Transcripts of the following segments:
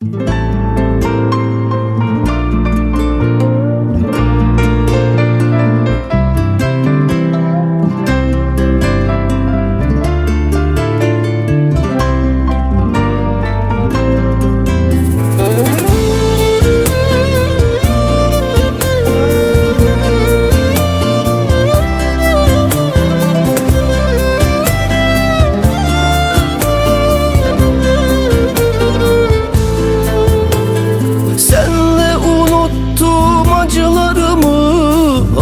Senle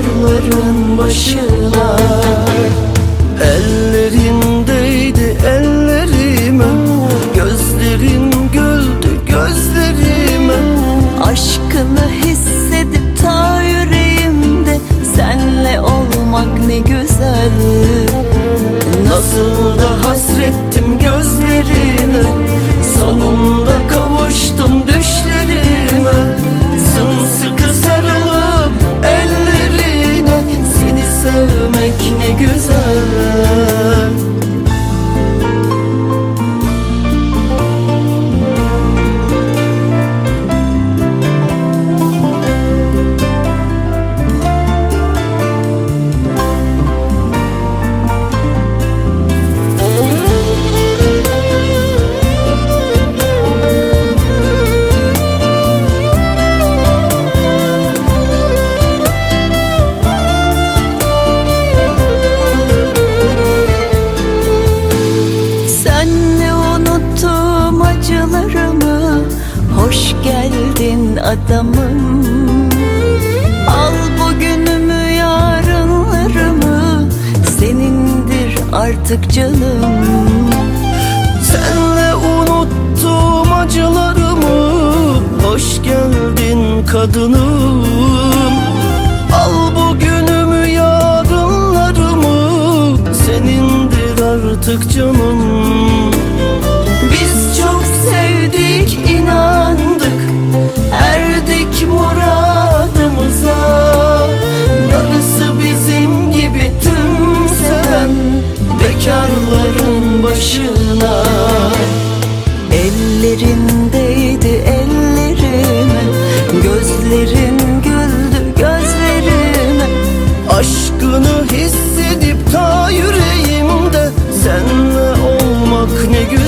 Bekarların başına. Ellerindeydi ellerime Gözlerin güldü gözlerime Aşkını hissedip ta yüreğimde Senle olmak ne güzel. Nasıl da hasrettim gözlerine Sonunda adamım. Al bugünümü yarınlarımı. Senindir artık canım. Senle unuttum acılarımı. Hoş geldin kadınım. Al bugünümü yarınlarımı. Senindir artık canım başına. Ellerindeydi ellerim Gözlerin güldü gözlerime Aşkını hissedip ta yüreğimde Senle olmak ne güzel